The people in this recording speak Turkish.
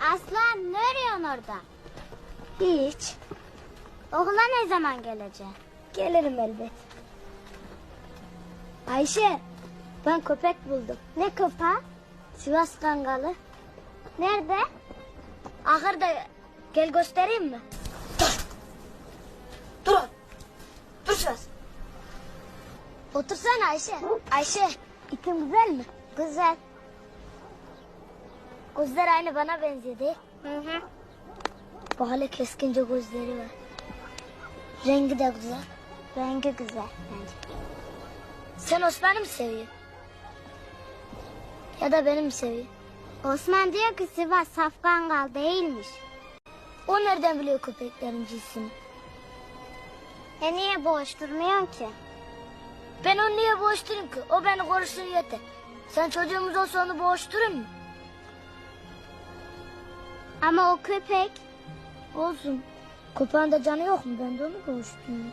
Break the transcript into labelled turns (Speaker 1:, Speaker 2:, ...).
Speaker 1: Aslan ne arıyorsun orada?
Speaker 2: Hiç.
Speaker 1: Okula ne zaman geleceksin?
Speaker 2: Gelirim elbet. Ayşe, ben köpek buldum.
Speaker 1: Ne köpeği?
Speaker 2: Sivas Kangalı.
Speaker 1: Nerede?
Speaker 2: Ahırda gel göstereyim mi? Dur. Dur Sivas. Otursana Ayşe. Ayşe, itin güzel mi?
Speaker 1: Güzel.
Speaker 2: Gözler aynı bana değil.
Speaker 1: Hı hı.
Speaker 2: Hala keskince gözleri var. Rengi de güzel.
Speaker 1: Rengi güzel bence.
Speaker 2: Sen Osman'ı mı seviyorsun? Ya da beni mi seviyorsun?
Speaker 1: Osman diyor ki Sivas Safkangal değilmiş.
Speaker 2: O nereden biliyor köpeklerin cinsini?
Speaker 1: E niye boş durmuyorsun ki?
Speaker 2: Ben onu niye boğuşturayım ki? O beni korusun yeter. Sen çocuğumuz olsa onu boğuşturur mu?
Speaker 1: Ama o köpek
Speaker 2: Olsun. Köpeğin de canı yok mu? Ben de onu boğuşturuyorum.